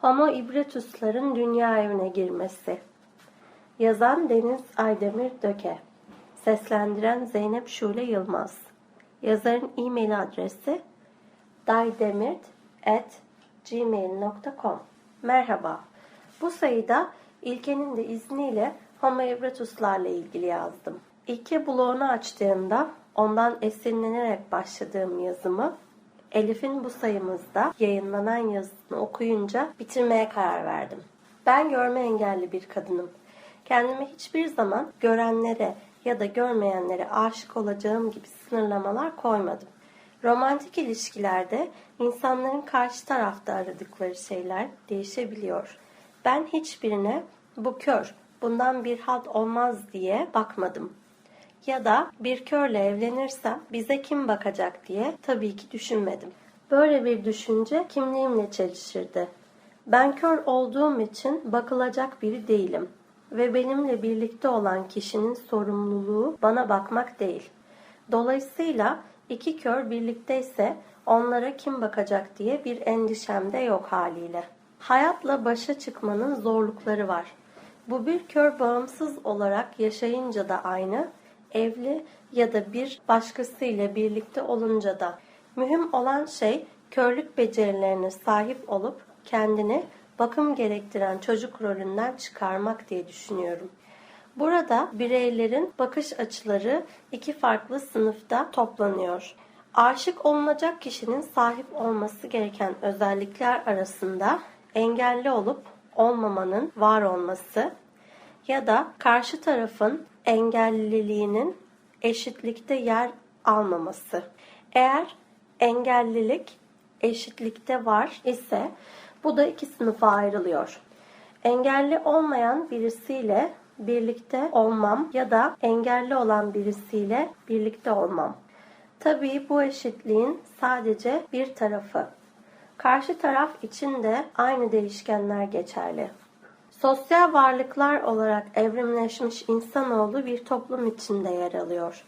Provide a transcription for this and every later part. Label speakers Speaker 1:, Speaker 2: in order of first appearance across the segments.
Speaker 1: Homo ibretusların dünya evine girmesi. Yazan Deniz Aydemir Döke. Seslendiren Zeynep Şule Yılmaz. Yazarın e-mail adresi daydemirt@gmail.com. Merhaba. Bu sayıda İlke'nin de izniyle Homo ibretuslarla ilgili yazdım. İlke bloğunu açtığımda ondan esinlenerek başladığım yazımı Elif'in bu sayımızda yayınlanan yazısını okuyunca bitirmeye karar verdim. Ben görme engelli bir kadınım. Kendime hiçbir zaman görenlere ya da görmeyenlere aşık olacağım gibi sınırlamalar koymadım. Romantik ilişkilerde insanların karşı tarafta aradıkları şeyler değişebiliyor. Ben hiçbirine bu kör, bundan bir halt olmaz diye bakmadım ya da bir körle evlenirsem bize kim bakacak diye tabii ki düşünmedim. Böyle bir düşünce kimliğimle çelişirdi. Ben kör olduğum için bakılacak biri değilim ve benimle birlikte olan kişinin sorumluluğu bana bakmak değil. Dolayısıyla iki kör birlikteyse onlara kim bakacak diye bir endişem de yok haliyle. Hayatla başa çıkmanın zorlukları var. Bu bir kör bağımsız olarak yaşayınca da aynı, evli ya da bir başkasıyla birlikte olunca da mühim olan şey körlük becerilerine sahip olup kendini bakım gerektiren çocuk rolünden çıkarmak diye düşünüyorum. Burada bireylerin bakış açıları iki farklı sınıfta toplanıyor. Aşık olunacak kişinin sahip olması gereken özellikler arasında engelli olup olmamanın var olması ya da karşı tarafın engelliliğinin eşitlikte yer almaması. Eğer engellilik eşitlikte var ise bu da iki sınıfa ayrılıyor. Engelli olmayan birisiyle birlikte olmam ya da engelli olan birisiyle birlikte olmam. Tabii bu eşitliğin sadece bir tarafı. Karşı taraf için de aynı değişkenler geçerli. Sosyal varlıklar olarak evrimleşmiş insanoğlu bir toplum içinde yer alıyor.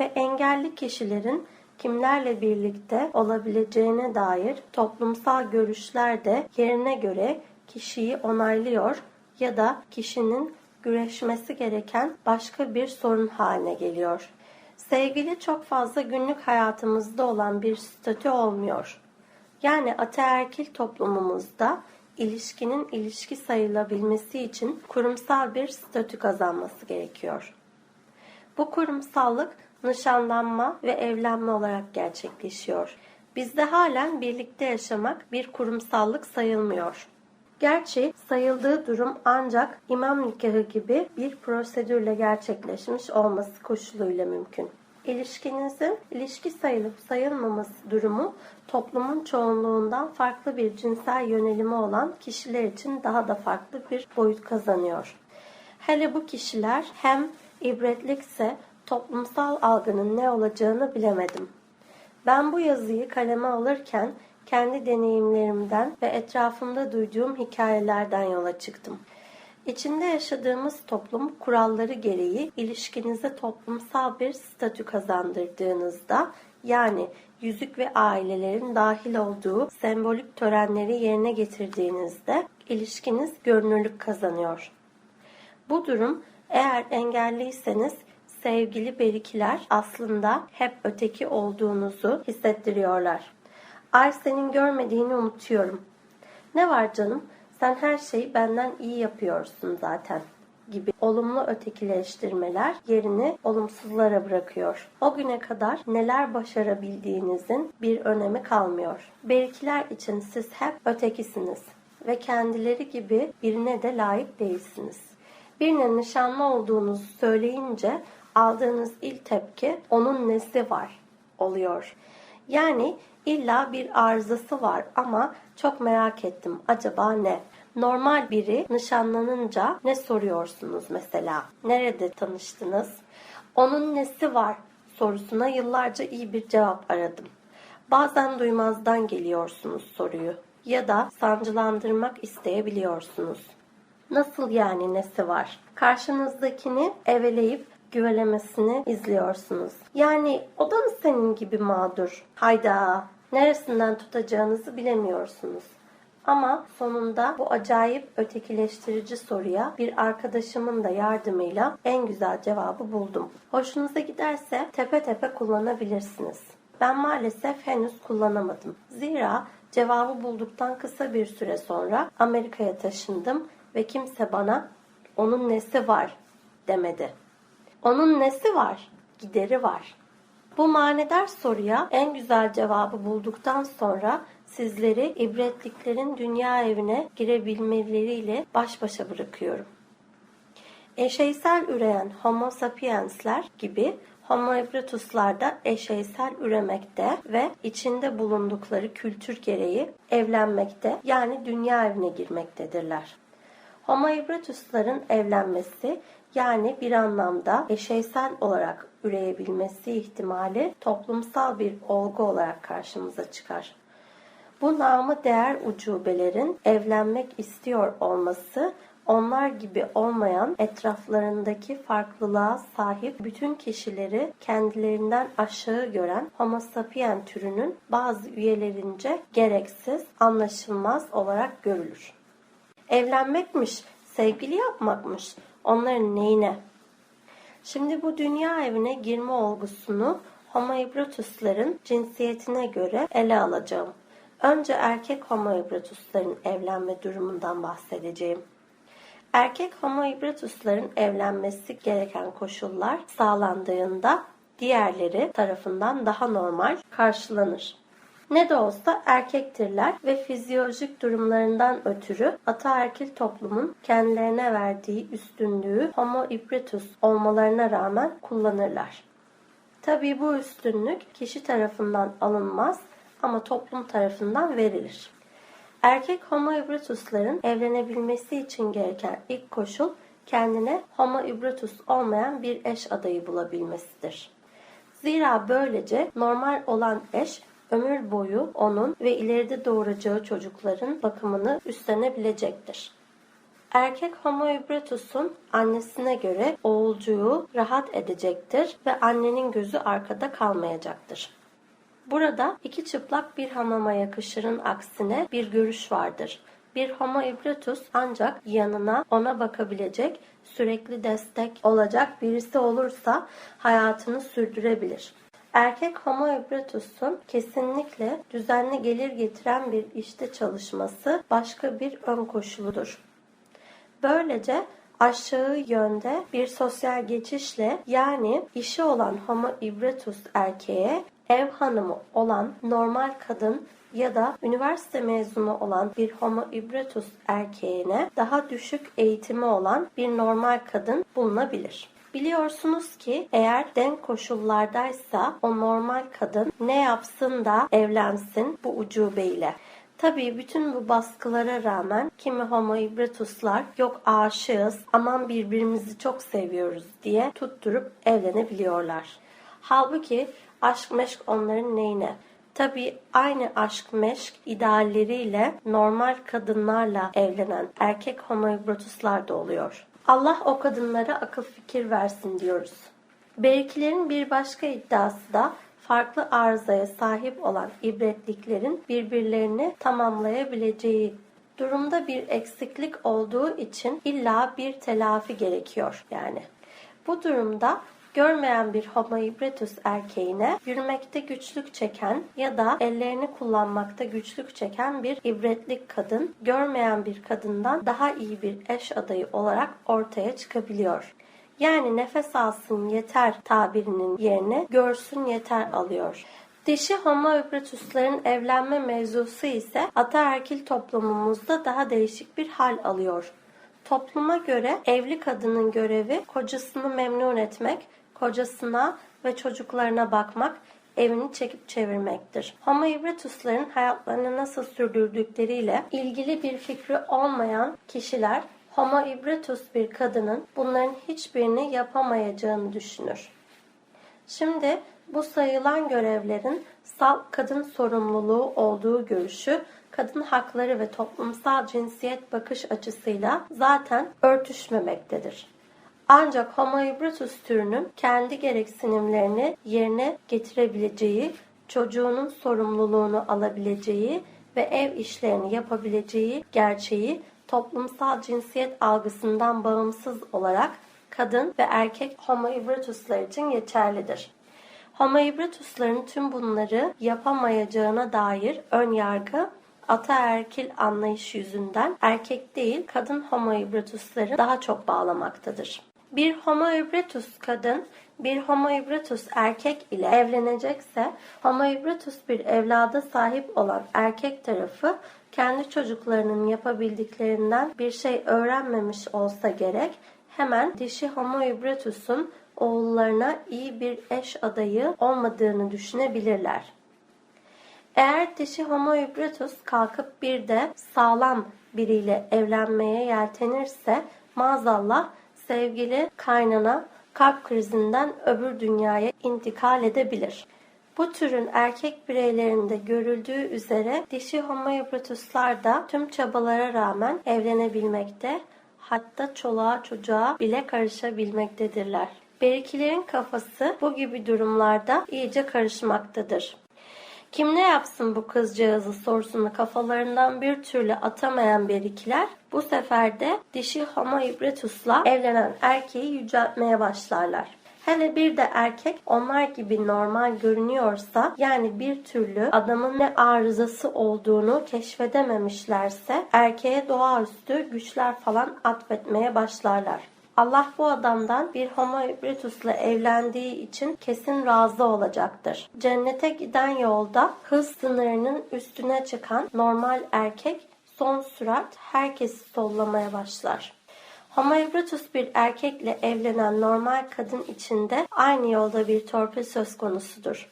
Speaker 1: Ve engelli kişilerin kimlerle birlikte olabileceğine dair toplumsal görüşler de yerine göre kişiyi onaylıyor ya da kişinin güreşmesi gereken başka bir sorun haline geliyor. Sevgili çok fazla günlük hayatımızda olan bir statü olmuyor. Yani ataerkil toplumumuzda ilişkinin ilişki sayılabilmesi için kurumsal bir statü kazanması gerekiyor. Bu kurumsallık nişanlanma ve evlenme olarak gerçekleşiyor. Bizde halen birlikte yaşamak bir kurumsallık sayılmıyor. Gerçi sayıldığı durum ancak imam nikahı gibi bir prosedürle gerçekleşmiş olması koşuluyla mümkün. İlişkinizin ilişki sayılıp sayılmaması durumu toplumun çoğunluğundan farklı bir cinsel yönelimi olan kişiler için daha da farklı bir boyut kazanıyor. Hele bu kişiler hem ibretlikse toplumsal algının ne olacağını bilemedim. Ben bu yazıyı kaleme alırken kendi deneyimlerimden ve etrafımda duyduğum hikayelerden yola çıktım. İçinde yaşadığımız toplum kuralları gereği ilişkinize toplumsal bir statü kazandırdığınızda yani yüzük ve ailelerin dahil olduğu sembolik törenleri yerine getirdiğinizde ilişkiniz görünürlük kazanıyor. Bu durum eğer engelliyseniz sevgili berikiler aslında hep öteki olduğunuzu hissettiriyorlar. Ay senin görmediğini unutuyorum. Ne var canım? Sen her şeyi benden iyi yapıyorsun zaten gibi olumlu ötekileştirmeler yerini olumsuzlara bırakıyor. O güne kadar neler başarabildiğinizin bir önemi kalmıyor. Berikiler için siz hep ötekisiniz ve kendileri gibi birine de layık değilsiniz. Birine nişanlı olduğunuzu söyleyince aldığınız ilk tepki onun nesi var oluyor. Yani illa bir arızası var ama çok merak ettim acaba ne? Normal biri nişanlanınca ne soruyorsunuz mesela? Nerede tanıştınız? Onun nesi var sorusuna yıllarca iyi bir cevap aradım. Bazen duymazdan geliyorsunuz soruyu ya da sancılandırmak isteyebiliyorsunuz. Nasıl yani nesi var? Karşınızdakini eveleyip güvelemesini izliyorsunuz. Yani o da mı senin gibi mağdur? Hayda, neresinden tutacağınızı bilemiyorsunuz. Ama sonunda bu acayip ötekileştirici soruya bir arkadaşımın da yardımıyla en güzel cevabı buldum. Hoşunuza giderse tepe tepe kullanabilirsiniz. Ben maalesef henüz kullanamadım. Zira cevabı bulduktan kısa bir süre sonra Amerika'ya taşındım ve kimse bana onun nesi var demedi. Onun nesi var? Gideri var. Bu manidar soruya en güzel cevabı bulduktan sonra sizleri ibretliklerin dünya evine girebilmeleriyle baş başa bırakıyorum. Eşeysel üreyen Homo sapiensler gibi Homo erectuslar da eşeysel üremekte ve içinde bulundukları kültür gereği evlenmekte yani dünya evine girmektedirler. Homo erectusların evlenmesi yani bir anlamda eşeysel olarak üreyebilmesi ihtimali toplumsal bir olgu olarak karşımıza çıkar. Bu namı değer ucubelerin evlenmek istiyor olması onlar gibi olmayan etraflarındaki farklılığa sahip bütün kişileri kendilerinden aşağı gören Homo sapien türünün bazı üyelerince gereksiz, anlaşılmaz olarak görülür. Evlenmekmiş, sevgili yapmakmış, onların neyine? Şimdi bu dünya evine girme olgusunu Homo erectus'ların cinsiyetine göre ele alacağım. Önce erkek Homo erectus'ların evlenme durumundan bahsedeceğim. Erkek Homo erectus'ların evlenmesi gereken koşullar sağlandığında diğerleri tarafından daha normal karşılanır. Ne de olsa erkektirler ve fizyolojik durumlarından ötürü ataerkil toplumun kendilerine verdiği üstünlüğü Homo erectus olmalarına rağmen kullanırlar. Tabii bu üstünlük kişi tarafından alınmaz ama toplum tarafından verilir. Erkek Homo erectus'ların evlenebilmesi için gereken ilk koşul kendine Homo erectus olmayan bir eş adayı bulabilmesidir. Zira böylece normal olan eş ömür boyu onun ve ileride doğuracağı çocukların bakımını üstlenebilecektir. Erkek Homo erectus'un annesine göre oğulcuğu rahat edecektir ve annenin gözü arkada kalmayacaktır. Burada iki çıplak bir hamama yakışırın aksine bir görüş vardır. Bir homo erectus ancak yanına ona bakabilecek, sürekli destek olacak birisi olursa hayatını sürdürebilir. Erkek homo erectus'un kesinlikle düzenli gelir getiren bir işte çalışması başka bir ön koşuludur. Böylece aşağı yönde bir sosyal geçişle yani işi olan homo erectus erkeğe ev hanımı olan normal kadın ya da üniversite mezunu olan bir homo erectus erkeğine daha düşük eğitimi olan bir normal kadın bulunabilir. Biliyorsunuz ki eğer denk koşullardaysa o normal kadın ne yapsın da evlensin bu ucubeyle. Tabii bütün bu baskılara rağmen kimi homo erectuslar yok aşığız aman birbirimizi çok seviyoruz diye tutturup evlenebiliyorlar. Halbuki aşk meşk onların neyine? Tabii aynı aşk meşk idealleriyle normal kadınlarla evlenen erkek homo erectuslar da oluyor. Allah o kadınlara akıl fikir versin diyoruz. Belkilerin bir başka iddiası da farklı arızaya sahip olan ibretliklerin birbirlerini tamamlayabileceği durumda bir eksiklik olduğu için illa bir telafi gerekiyor yani. Bu durumda görmeyen bir homo erectus erkeğine yürümekte güçlük çeken ya da ellerini kullanmakta güçlük çeken bir ibretlik kadın görmeyen bir kadından daha iyi bir eş adayı olarak ortaya çıkabiliyor. Yani nefes alsın yeter tabirinin yerine görsün yeter alıyor. Dişi homo erectusların evlenme mevzusu ise ataerkil toplumumuzda daha değişik bir hal alıyor. Topluma göre evli kadının görevi kocasını memnun etmek, kocasına ve çocuklarına bakmak, evini çekip çevirmektir. Homo erectusların hayatlarını nasıl sürdürdükleriyle ilgili bir fikri olmayan kişiler Homo erectus bir kadının bunların hiçbirini yapamayacağını düşünür. Şimdi bu sayılan görevlerin sal kadın sorumluluğu olduğu görüşü kadın hakları ve toplumsal cinsiyet bakış açısıyla zaten örtüşmemektedir. Ancak Homo erectus türünün kendi gereksinimlerini yerine getirebileceği, çocuğunun sorumluluğunu alabileceği ve ev işlerini yapabileceği gerçeği toplumsal cinsiyet algısından bağımsız olarak kadın ve erkek homo hibriduslar için geçerlidir. Homo hibridusların tüm bunları yapamayacağına dair ön yargı ataerkil anlayış yüzünden erkek değil kadın homo hibridusları daha çok bağlamaktadır. Bir homo hibridus kadın bir homo hibridus erkek ile evlenecekse homo hibridus bir evlada sahip olan erkek tarafı kendi çocuklarının yapabildiklerinden bir şey öğrenmemiş olsa gerek hemen dişi homo hibridus'un oğullarına iyi bir eş adayı olmadığını düşünebilirler. Eğer dişi homo hibridus kalkıp bir de sağlam biriyle evlenmeye yeltenirse maazallah sevgili kaynana kalp krizinden öbür dünyaya intikal edebilir. Bu türün erkek bireylerinde görüldüğü üzere dişi homo hibriduslar da tüm çabalara rağmen evlenebilmekte, hatta çoluğa çocuğa bile karışabilmektedirler. Berikilerin kafası bu gibi durumlarda iyice karışmaktadır. Kim ne yapsın bu kızcağızı sorusunu kafalarından bir türlü atamayan berikiler bu sefer de dişi homo hibridus'la evlenen erkeği yüceltmeye başlarlar. Hele bir de erkek onlar gibi normal görünüyorsa yani bir türlü adamın ne arızası olduğunu keşfedememişlerse erkeğe doğaüstü güçler falan atfetmeye başlarlar. Allah bu adamdan bir homo hibridus'la evlendiği için kesin razı olacaktır. Cennete giden yolda hız sınırının üstüne çıkan normal erkek son sürat herkesi sollamaya başlar. Homo hibridus bir erkekle evlenen normal kadın içinde aynı yolda bir torpil söz konusudur.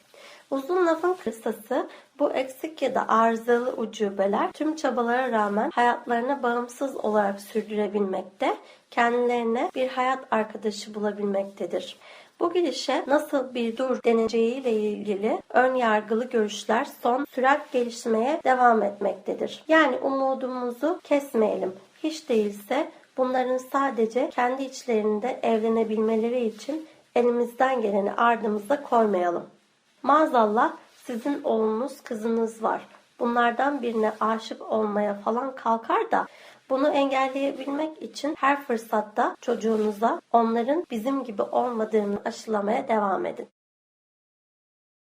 Speaker 1: Uzun lafın kısası bu eksik ya da arızalı ucubeler tüm çabalara rağmen hayatlarını bağımsız olarak sürdürebilmekte, kendilerine bir hayat arkadaşı bulabilmektedir. Bu gidişe nasıl bir dur deneceğiyle ilgili ön yargılı görüşler son sürat gelişmeye devam etmektedir. Yani umudumuzu kesmeyelim. Hiç değilse bunların sadece kendi içlerinde evlenebilmeleri için elimizden geleni ardımıza koymayalım. Maazallah sizin oğlunuz kızınız var. Bunlardan birine aşık olmaya falan kalkar da bunu engelleyebilmek için her fırsatta çocuğunuza onların bizim gibi olmadığını aşılamaya devam edin.